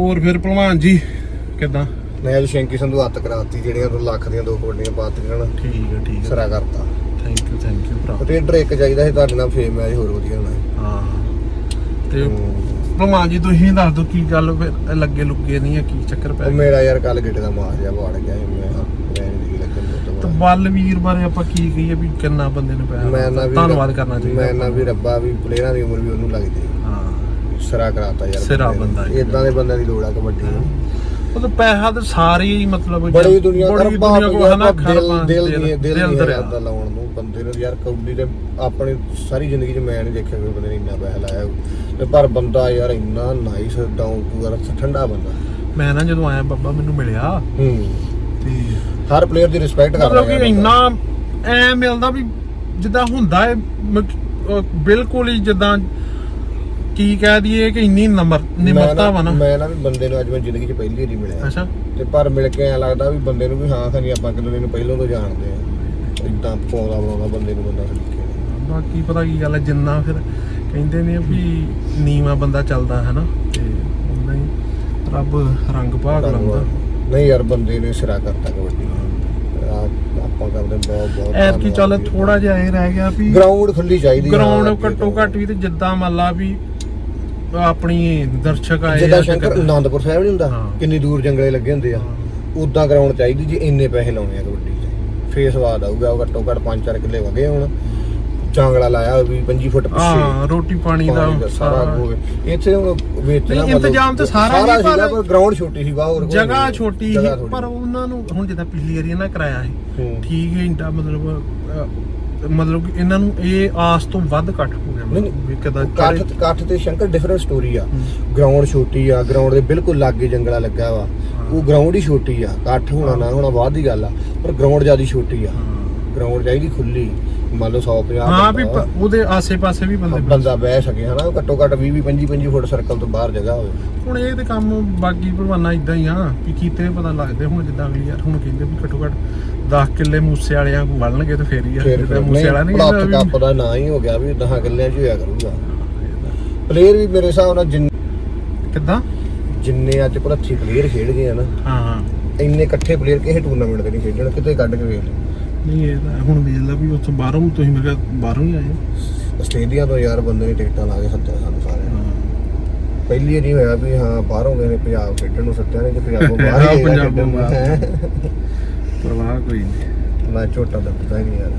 ਹੋਰ ਫਿਰ ਭਲਵਾਨ ਜੀ ਕਿਦਾਂ? ਮੈਂ ਅੱਜ ਸ਼ੈਂਕੀ ਸੰਧੂ ਹੱਥ ਕਰਾਤੀ ਜਿਹੜੀਆਂ ਤੋਂ ਲੱਖ ਦੀਆਂ ਦੋ ਕਬੱਡੀਆਂ ਪਾਤੀਆਂ ਨਾ। ਠੀਕ ਹੈ ਠੀਕ ਸਰਾ ਕਰਤਾ। ਥੈਂਕ ਯੂ ਥੈਂਕ ਯੂ ਭਰਾ। ਰੇਡਰ ਇੱਕ ਚਾਹੀਦਾ ਸੀ ਤੁਹਾਡੇ ਨਾਲ ਫੇਮ ਮੈਚ ਹੋਰ ਵਧੀਆ ਹੋਣਾ। ਹਾਂ। ਤੇ ਹੂੰ। ਭਲਵਾਨ ਜੀ ਤੁਸੀਂ ਦੱਸ ਦਿਓ ਕੀ ਗੱਲ ਫਿਰ ਲੱਗੇ ਲੁੱਗੇ ਨਹੀਂ ਆ ਕੀ ਚੱਕਰ ਪੈ ਉਹ ਗਿਆ? ਮੇਰਾ ਯਾਰ ਕੱਲ ਗਿੱਟੇ ਦਾ ਮਾਰ ਜਾ ਵੜ ਗਿਆ ਸੀ, ਮੈਂ ਮੈਂ ਨਹੀਂ ਲੱਗਣ ਤੋਂ। ਬਲਵੀਰ ਬਾਰੇ ਆਪਾਂ ਕੀ ਕਹੀਏ ਵੀ ਕਿੰਨਾ ਬੰਦੇ ਨੇ ਮੈਂ ਪੈਸਾ ਨਾ ਵੀ ਧੰਨਵਾਦ ਕਰਨਾ ਚਾਹੀਦਾ ਮੈਂ ਨਾ ਵੀ ਰੱਬਾ ਵੀ ਪਲੇਅਰਾਂ ਦੀ ਉਮਰ ਵੀ ਉਹਨੂੰ ਲੱਗਦੀ। ਹਾਂ ਸਰਾ ਕਰਾਤਾ ਯਾਰ ਸਿਰਾ ਬੰਦਾ ਹੈ। ਇਦਾਂ ਦੇ ਬੰਦਿਆਂ ਦੀ ਲੋੜ ਆ ਕਬੱਡੀ ਨੂੰ ਉਹ ਤਾਂ ਪੈਸਾ ਤਾਂ ਸਾਰੇ ਹੀ ਮਤਲਬ ਬੜੀ ਦੁਨੀਆ ਬੜੀ ਕਰ ਦੁਨੀਆ ਕੋਲ ਹਨਾ ਦਿਲ ਖਰਬਾਂ, ਦਿਲ ਨਹੀਂ ਦਿਲ ਨਹੀਂ ਦਰਿਆ। ਲਾਉਣ ਨੂੰ। ਬੰਦੇ ਨੂੰ ਯਾਰ ਕਬੱਡੀ ਤੇ ਆਪਣੀ ਸਾਰੀ ਜ਼ਿੰਦਗੀ 'ਚ ਮੈਂ ਨਹੀਂ ਦੇਖਿਆ ਕੋਈ ਬੰਦੇ ਨੇ ਇੰਨਾ ਪੈਸਾ ਲਾਇਆ ਹੋਊ। ਤੇ ਪਰ ਬੰਦਾ ਯਾਰ ਇੰਨਾ ਨਾਈਸ ਡਾਊਨ ਟੂ ਅਰਥ ਠੰਡਾ ਬੰਦਾ। ਮੈਂ ਨਾ ਜਦੋਂ ਆਇਆ ਬੱਬਾ ਮੈਨੂੰ ਮਿਲਿਆ। ਹੂੰ। ਤੇ ਹਰ ਪਲੇਅਰ ਦੀ ਰਿਸਪੈਕਟ ਕਰਦਾ ਮਤਲਬ ਕਿ ਯਾਰ ਇੰਨਾ ਐ ਮਿਲਦਾ ਵੀ ਜਿੱਦਾਂ ਹੁੰਦਾ ਹੈ ਮ- ਅਹ ਬਿਲਕੁਲ ਹੀ ਜਿੱਦਾਂ ਕੀ ਕਹਿ ਦਈਏ ਕਿ ਇੰਨੀ ਨਮਰ ਨਿਮਰਤਾ ਵਾ ਨਾ। ਮੈਂ ਨਾ ਵੀ ਬੰਦੇ ਨੂੰ ਅੱਜ ਮੈਂ ਜ਼ਿੰਦਗੀ 'ਚ ਪਹਿਲੀ ਵਾਰੀ ਮਿਲਿਆ। ਅੱਛਾ। ਤੇ ਪਰ ਮਿਲ ਕੇ ਐ ਲੱਗਦਾ ਵੀ ਬੰਦੇ ਨੂੰ ਵੀ ਹਾਂ ਖਨੀ ਆਪਾਂ ਕਿਦੋਂ ਨੂੰ ਪਹਿਲਾਂ ਤੋਂ ਜਾਣਦੇ ਆ। ਇਦਾਂ ਪੌਦਾ ਬਣਾਉਂਦਾ ਬੰਦੇ ਨੂੰ ਬੰਦਾ ਬਾਕੀ ਪਤਾ ਕੀ ਗੱਲ ਹੈ ਜਿੰਨਾ ਫਿਰ ਕਹਿੰਦੇ ਨੇ ਵੀ ਨੀਵਾ ਬੰਦਾ ਚੱਲਦਾ ਹੈ ਨਾ ਤੇ ਉਨਾ ਹੀ ਰੱਬ ਰੰਗ ਭਾਗ ਲਾਉਂਦਾ। ਨਹੀਂ ਯਾਰ ਬੰਦੇ ਨੇ ਸਿਰਾ ਕਰਤਾ ਕਬੱਡੀ ਆਪਾਂ ਕਰਦੇ ਬਹੁਤ ਬਹੁਤ ਐਤ ਕੀ ਚੱਲ ਥੋੜਾ ਜਿਹਾ ਇਹ ਰਹਿ ਗਿਆ ਵੀ ਗਰਾਊਂਡ ਖੁੱਲੀ ਚਾਹੀਦੀ ਗਰਾਊਂਡ ਘੱਟੋ ਘੱਟ ਵੀ ਤੇ ਜਿੱਦਾਂ ਮੰਨ ਲਾ ਵੀ ਆਪਣੀ ਦਰਸ਼ਕ ਆਏ ਜਿੱਦਾਂ ਸ਼ੰਕਰ ਆਨੰਦਪੁਰ ਸਾਹਿਬ ਨਹੀਂ ਹੁੰਦਾ ਹਾਂ। ਕਿੰਨੀ ਦੂਰ ਜੰਗਲੇ ਲੱਗੇ ਹੁੰਦੇ ਆ। ਉਦਾਂ ਗਰਾਊਂਡ ਚਾਹੀਦੀ ਜੀ ਇੰਨੇ ਪੈਸੇ ਲਾਉਣੇ ਆ ਕਬੱਡੀ 'ਚ ਫੇਸ ਸਵਾਦ ਆਊਗਾ ਉਹ ਘੱਟੋ ਘੱਟ 5-4 ਕਿੱਲੇ ਵਗੇ ਹੁਣ ਚਾਂਗਲਾ ਲਾਇਆ ਵੀ 25 ਫੁੱਟ ਪਿੱਛੇ ਹਾਂ ਰੋਟੀ ਪਾਣੀ ਦਾ ਪਾਣੀ ਦਾ ਸਾਰਾ ਹੋਵੇ ਇੱਥੇ ਹੁਣ ਵੇਚਣਾ ਨਹੀਂ, ਮਤਲਬ ਇੰਤਜ਼ਾਮ ਤਾਂ ਸਾਰਾ ਹੀ ਸੀਗਾ, ਪਰ- ਗਰਾਊਂਡ ਛੋਟੀ ਸੀ ਬਾਹਰ ਜਗ੍ਹਾ। ਛੋਟੀ ਸੀ। ਪਰ ਉਹਨਾਂ ਨੂੰ ਹੁਣ ਜਿੱਦਾਂ ਪਿਛਲੀ ਵਾਰੀ ਇਹਨਾਂ ਕਰਾਇਆ ਸੀ ਹੂੰ। ਠੀਕ ਹੈ ਇੰਟਾ ਮਤਲਬ ਅਹ, ਮਤਲਬ ਕਿ ਇਹਨਾਂ ਨੂੰ ਇਹ ਆਸ ਤੋਂ ਵੱਧ ਘੱਟ ਹੋ ਗਿਆ ਨਹੀਂ, ਮਤਲਬ ਵੀ ਕਿਦਾਂ ਕੱਠ ਕੱਠ ਤੇ ਸ਼ੰਕਰ ਡਿਫਰੈਂਟ ਸਟੋਰੀ ਆ। ਹੂੰ। ਗਰਾਊਂਡ ਛੋਟੀ ਆ ਗਰਾਊਂਡ ਦੇ ਬਿਲਕੁਲ ਲਾਗੇ ਜੰਗਲਾ ਲੱਗਾ ਵਾ। ਉਹ ਗਰਾਊਂਡ ਹੀ ਛੋਟੀ ਆ। ਕੱਠ ਹੋਣਾ ਨਾ ਹੋਣਾ ਬਾਅਦ ਦੀ ਗੱਲ ਆ ਪਰ ਗਰਾਊਂਡ ਜ਼ਿਆਦਾ ਛੋਟੀ ਆ। ਗਰਾਊਂਡ ਚਾਹੀਦੀ ਖੁੱਲੀ। ਮੰਨ ਲਓ 150 ਹਾਂ ਵੀ ਪ- ਉਹਦੇ ਆਸੇ-ਪਾਸੇ ਵੀ ਬੰਦੇ ਬੰਦਾ ਬਹਿ ਸਕੇ ਹਨਾ? ਘੱਟੋ ਘੱਟ 20 20 25 25 ਫੁੱਟ ਸਰਕਲ ਤੋਂ ਬਾਹਰ ਜਗ੍ਹਾ ਹੋਵੇ। ਹੁਣ ਇਹ ਤੇ ਕੰਮ ਬਾਕੀ ਭਲਵਾਨਾਂ ਇਦਾਂ ਹੀ ਆ ਵੀ ਕੀਤੇ ਪਤਾ ਲੱਗਦੇ ਹੁਣ ਜਿੱਦਾਂ ਅਗਲੀ ਯਾਰ ਹੁਣ ਕਹਿੰਦੇ ਵੀ ਘੱਟੋ ਘੱਟ 10 ਕਿੱਲੇ ਮੂਸੇ ਵਾਲਿਆਂ ਨੂੰ ਵੜਨਗੇ ਤੇ ਫੇਰ ਹੀ ਆ। ਫਿਰ ਜਿੱਦਾਂ ਮੂਸੇ ਵਾਲਾ ਨਹੀਂ ਪਲੱਥ ਕਹਿੰਦਾ ਕੱਪ ਦਾ ਨਾਂ ਹੀ ਹੋ ਗਿਆ ਵੀ 10 ਕਿੱਲਿਆਂ 'ਚ ਹੋਇਆ ਕਰੂਗਾ। ਪਲੇਅਰ ਵੀ ਮੇਰੇ ਹਿਸਾਬ ਨਾਲ ਜਿੰਨ- ਵੀ ਕਿੱਦਾਂ? ਜਿੰਨੇ ਅੱਜ ਭਲੱਥੀ ਪਲੇਅਰ ਖੇਡ ਗਏ ਆ ਨਾ ਹਾਂ ਹਾਂ। ਇੰਨੇ ਇਕੱਠੇ ਪਲੇਅਰ ਕਿਸੇ ਟੂਰਨਾਮੈਂਟ ਤੇ ਨਹੀਂ ਖੇਡਣ ਕਿਤੇ ਕੱਢ ਕੇ ਵੇਖ ਲਓ। ਨਹੀਂ ਇਹ ਤਾਂ ਹੁਣ ਵੇਖ ਲਾ ਵੀ ਉੱਥੋਂ ਬਾਹਰੋਂ ਤੁਸੀਂ ਮੈਂ ਕਿਹਾ ਬਾਹਰੋਂ ਹੀ ਆਏ ਹੋ। ਆਸਟ੍ਰੇਲੀਆ ਤੋਂ ਯਾਰ ਬੰਦੇ ਨੇ ਟਿਕਟਾਂ ਲਾ ਕੇ ਸੱਦਿਆ ਸਾਨੂੰ ਸਾਰਿਆਂ ਨੂੰ। ਹਾਂ। ਪਹਿਲੀ ਵਾਰੀ ਹੋਇਆ ਵੀ ਹਾਂ ਬਾਹਰੋਂ ਗਏ ਨੇ ਪੰਜਾਬ ਖੇਡਣ ਨੂੰ ਸੱਦਿਆ ਨੇ ਕਿ ਪੰਜਾਬੋਂ ਬਾਹਰ ਹਾਂ, ਹੀ ਗਏ ਪੰਜਾਬੋਂ ਖੇਡਣ ਨੂੰ। ਪਰਵਾਹ ਕੋਈ ਨਹੀਂ। ਮੈਂ ਝੋਟਾ ਦਾ ਪਤਾ ਹੀ ਨਹੀਂ ਯਾਰ।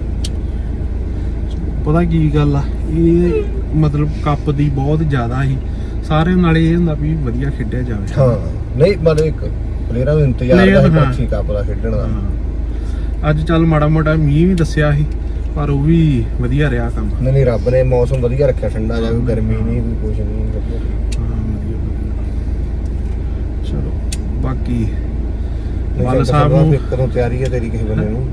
ਪਤਾ ਕੀ ਗੱਲ ਆ ਇਹ ਮਤਲਬ ਕੱਪ ਦੀ ਬਹੁਤ ਜ਼ਿਆਦਾ ਸੀ। ਸਾਰੇ ਨਾਲੇ ਇਹ ਹੁੰਦਾ ਵੀ ਵਧੀਆ ਖੇਡਿਆ ਜਾਵੇ। ਹਾਂ ਨਹੀਂ ਮਤਲਬ ਇੱਕ ਪਲੇਅਰਾਂ ਨੂੰ ਇੰਤਜ਼ਾਰ ਦਾ ਹਾਂ। ਪੱਛੀ ਕੱਪ ਦਾ ਖੇਡਣ ਦਾ। ਹਾਂ। ਅੱਜ ਚੱਲ ਮਾੜਾ ਮੋਟਾ ਮੀਂਹ ਵੀ ਦੱਸਿਆ ਸੀ ਪਰ ਉਹ ਵੀ ਵਧੀਆ ਰਿਹਾ ਕੰਮ। ਨਹੀਂ ਨਹੀਂ ਰੱਬ ਨੇ ਮੌਸਮ ਵਧੀਆ ਰੱਖਿਆ ਠੰਡਾ ਜਾ ਕੋਈ ਗਰਮੀ ਨਹੀਂ ਕੋਈ ਕੁਝ ਨਹੀਂ ਚਲੋ ਬਾਕੀ ਤਾਂ ਸਾਹਿਬ ਨੂੰ ਕਦੋਂ ਤਿਆਰੀ ਹੈ ਤੇਰੀ ਕਿਸੇ ਬੰਦੇ ਨੂੰ।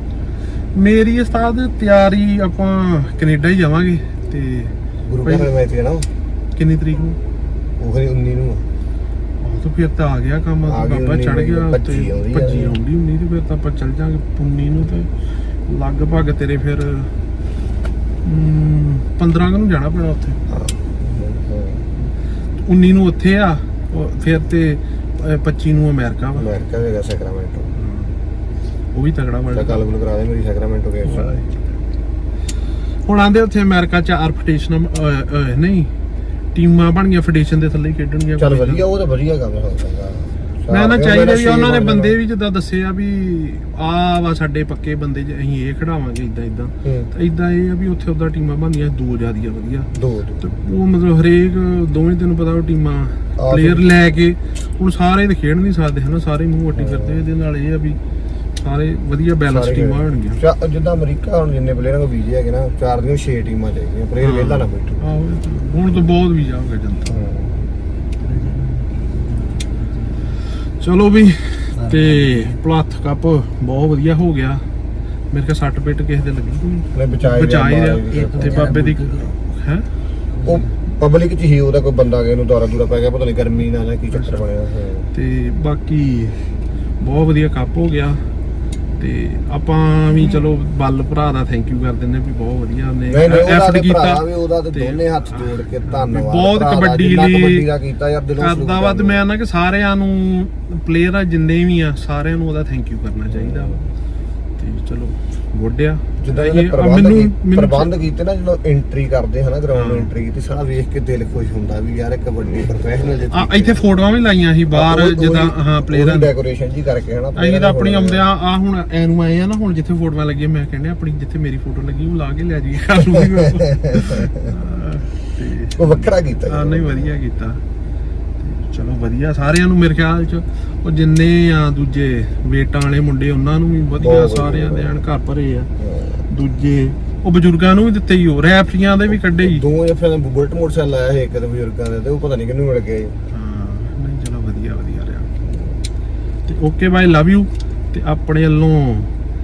ਮੇਰੀ ਉਸਤਾਦ ਤਿਆਰੀ ਆਪਾਂ ਕੈਨੇਡਾ ਹੀ ਜਾਵਾਂਗੇ ਤੇ ਗੁਰੂ ਘਰ ਮੈਚ ਹੈ ਨਾ ਕਿੰਨੀ ਤਰੀਕ ਨੂੰ? ਉਹ ਖਰੀ 19 ਨੂੰ ਤਾਂ ਫਿਰ ਤਾਂ ਆ ਗਿਆ ਕੰਮ ਆ ਗਈ ਬਾਬਾ ਉੱਨੀ ਚੜ ਗਿਆ ਨੂੰ, ਭੱਜੀ ਤੇ ਆਉਂਦੀ ਆ। ਭੱਜੀ ਆਉਂਦੀ ਹੁੰਦੀ ਤੇ ਫਿਰ ਤਾਂ ਆਪਾਂ ਚੱਲ ਜਾਾਂਗੇ ਪੁੰਨੀ ਨੂੰ ਤੇ ਲਗਭਗ ਤੇਰੇ ਫਿਰ ਹਮ, 15 ਕੁ ਨੂੰ ਜਾਣਾ ਪੈਣਾ ਉੱਥੇ। ਹਾਂ। 19 ਨੂੰ ਉੱਥੇ ਆ ਉਹ ਫਿਰ ਤੇ ਅਹ, 25 ਨੂੰ ਅਮਰੀਕਾ ਵਾ। ਅਮਰੀਕਾ ਦੇ ਸੈਕਰਾਮੈਂਟੋ। ਉਹ ਵੀ ਤਗੜਾ ਤਾਂ ਵਰਲਡ ਗੱਲ ਗੁਲ ਕਰਾ ਦੇ ਮੇਰੀ ਸੈਕਰਾਮੈਂਟੋ ਕੇ ਹੁਣ ਆਂਦੇ ਉੱਥੇ ਅਮਰੀਕਾ ਚ ਆਰਫਟੇਸ਼ਨ ਨਹੀਂ ਟੀਮਾਂ ਬਣ ਗਈਆਂ ਫੈਡਰੇਸ਼ਨ ਦੇ ਥੱਲੇ ਹੀ ਖੇਡਣਗੀਆਂ ਚੱਲ ਵਧੀਆ ਉਹ ਤਾਂ ਵਧੀਆ ਕੰਮ ਹੋ ਸਕਦਾ ਮੈਂ ਨਾ ਚਾਹੀਦਾ ਵੀ ਉਹਨਾਂ ਨੇ ਬੰਦੇ ਵੀ ਜਿੱਦਾਂ ਦੱਸੇ ਆ ਵੀ ਆ ਵਾ ਸਾਡੇ ਪੱਕੇ ਬੰਦੇ ਜੇ ਅਸੀਂ ਇਹ ਖੜਾਵਾਂਗੇ ਇਦਾਂ ਇਦਾਂ ਤਾਂ ਇਦਾਂ ਇਹ ਆ ਵੀ ਉੱਥੇ ਉਦਾਂ ਟੀਮਾਂ ਬਣਦੀਆਂ ਦੋ ਜਿਆਦੀਆਂ ਵਧੀਆ। ਦੋ ਤੇ ਉਹ ਮਤਲਬ ਹਰੇਕ ਦੋਵੇਂ ਤੈਨੂੰ ਪਤਾ ਉਹ ਟੀਮਾਂ ਪਲੇਅਰ ਲੈ ਕੇ ਹੁਣ ਸਾਰੇ ਤੇ ਖੇਡ ਨਹੀਂ ਸਕਦੇ ਹਨਾ ਸਾਰੇ ਮੂੰਹ ਵੱਟੀ ਫਿਰਦੇ ਇਹਦੇ ਨਾਲ ਇਹ ਆ ਵੀ ਸਾਰੇ ਵਧੀਆ ਬੈਲੈਂਸ ਟੀਮਾਂ। ਹੋਣਗੀਆਂ ਚਾ- ਜਿੱਦਾਂ ਅਮਰੀਕਾ ਹੁਣ ਜਿੰਨੇ ਪਲੇਅਰਾਂ ਕੋਲ ਵੀਜ਼ੇ ਹੈਗੇ ਨਾ ਚਾਰ ਦੀਆਂ 6 ਟੀਮਾਂ ਚਾਹੀਦੀਆਂ ਪਲੇਅਰ ਵਿਹਲਾ ਨਾ ਬੈਠੋ। ਆਹੋ ਇਹ ਤਾਂ ਹੁਣ ਤਾਂ ਬਹੁਤ ਵੀ ਜਾਓਗੇ ਜਨਤਾ। ਚਲੋ ਵੀ ਤੇ ਪਲੱਥ ਕੱਪ ਬਹੁਤ ਵਧੀਆ ਹੋ ਗਿਆ। ਮੇਰੇ ਕੋਲ ਸੱਟ ਪਿੱਟ ਕਿਸੇ ਦੇ ਲੱਗੀ ਕੋਈ? ਨੇ ਬਚਾਈ ਬਚਾ ਹੀ ਰਿਹਾ ਰਿਹਾ ਤੇ ਬਾਬੇ ਦੀ ਹੈ? ਉਹ ਪਬਲਿਕ ਚ ਹੀ ਉਹਦਾ ਕੋਈ ਬੰਦਾ ਗਿਆ ਨੂੰ ਦੌਰਾ ਦੂਰਾ ਪੈ ਗਿਆ ਪਤਾ ਨਹੀਂ ਗਰਮੀ ਨਾਲ ਜਾਂ ਕੀ ਚੱਕਰ ਬਣਿਆ ਹਾਂ। ਤੇ ਬਾਕੀ ਬਹੁਤ ਵਧੀਆ ਕੱਪ ਹੋ ਗਿਆ। ਤੇ ਆਪਾਂ ਵੀ ਚਲੋ ਬੱਲ ਭਰਾ ਦਾ ਥੈਂਕ ਯੂ ਕਰ ਦਿੰਦੇ ਵੀ ਬਹੁਤ ਵਧੀਆ ਉਹਨੇ ਨਹੀਂ ਨਹੀਂ ਉਹਦਾ effort ਤੇ ਭਰਾ ਵੀ ਉਹਦਾ ਤੇ ਤੇ ਦੋਨੇ ਹੱਥ ਜੋੜ ਕੇ ਧੰਨਵਾਦ ਬਹੁਤ ਭਰਾ ਦਾ, ਕਬੱਡੀ ਜਿੰਨਾ ਲਈ ਕਬੱਡੀ ਦਾ ਕੀਤਾ ਯਾਰ ਦਿਲੋਂ salute ਕਰਦਾ ਵਾ ਤੇ। ਮੈਂ ਨਾ ਕਿ ਸਾਰਿਆਂ ਨੂੰ ਪਲੇਅਰ ਆ ਜਿੰਨੇ ਵੀ ਆ ਸਾਰਿਆਂ ਨੂੰ ਉਹਦਾ ਥੈਂਕ ਯੂ ਕਰਨਾ ਚਾਹੀਦਾ ਵਾ ਤੇ ਚਲੋ ਗੋਡਿਆ ਜਿੱਦਾਂ ਇਹ- ਮੈਨੂੰ ਪ੍ਰਬੰਧ ਕੀਤੇ ਨਾ ਜਦੋਂ ਐਂਟਰੀ ਕਰਦੇ ਹਨਾ ਗਰਾਊਂਡ ਹਾਂ। ਐਂਟਰੀ ਕੀਤੀ ਸਾਰਾ ਵੇਖ ਕੇ ਦਿਲ ਖੁਸ਼ ਹੁੰਦਾ ਵੀ ਯਾਰ ਇਹ ਕਬੱਡੀ ਪ੍ਰੋਫੈਸ਼ਨਲ ਆ ਇੱਥੇ ਫੋਟੋਆਂ ਵੀ ਲਾਈਆਂ ਸੀ ਬਾਹਰ ਜਿੱਦਾਂ ਹਾਂ ਪਲੇਅਰਾਂ ਦੀ ਡੈਕੋਰੇਸ਼ਨ ਜੀ ਕਰਕੇ ਹਨਾ ਅਸੀਂ ਤਾਂ ਆਪਣੀ ਆਉਂਦਿਆਂ ਆ ਹੁਣ ਐਨੂੰ ਆਏ ਆ ਨਾ ਹੁਣ ਜਿੱਥੇ ਫੋਟੋਆਂ ਲੱਗੀਆਂ ਮੈਂ ਕਹਿੰਦੇ ਆਪਣੀ ਜਿੱਥੇ ਮੇਰੀ ਫੋਟੋ ਲੱਗੀ ਉਹ ਲਾ ਕੇ ਲੈ ਜਾਈਏ ਕਰ ਲੂਗੀ ਮੈਂ। ਉਹ ਵੱਖਰਾ ਕੀਤਾ ਜੀ। ਨਹੀਂ ਵਧੀਆ ਕੀਤਾ। ਚਲੋ ਵਧੀਆ ਸਾਰਿਆਂ ਨੂੰ ਮੇਰੇ ਖਿਆਲ ਚ। ਉਹ ਜਿੰਨੇ ਆ ਦੂਜੇ ਵੇਟਾਂ ਵਾਲੇ ਮੁੰਡੇ ਉਹਨਾਂ ਨੂੰ ਵੀ ਵਧੀਆ ਬਹੁਤ ਵਧੀਆ, ਸਾਰਿਆਂ ਦੇ ਐਨ ਘਰ ਭਰੇ ਆ ਹਾਂ। ਦੂਜੇ ਉਹ ਬਜ਼ੁਰਗਾਂ ਨੂੰ ਵੀ ਦਿੱਤੇ ਹੀ ਉਹ ਰੈਫਰੀਆਂ ਦੇ ਵੀ ਕੱਢੇ ਹੀ ਦੋ ਜਾਂ ਫਿਰ ਬੁਲਟ ਮੋਟਰਸਾਈਕਲ ਆਇਆ ਸੀ ਇੱਕ ਦੇ ਬਜ਼ੁਰਗਾਂ ਦੇ ਤੇ ਉਹ ਪਤਾ ਨਹੀਂ ਕਿਹਨੂੰ ਮਿਲ ਗਿਆ ਜੀ। ਹਾਂ ਨਹੀਂ ਚਲੋ ਵਧੀਆ ਵਧੀਆ ਰਿਹਾ ਤੇ ਓਕੇ ਬਾਈ ਲਵ ਯੂ ਤੇ ਆਪਣੇ ਵੱਲੋਂ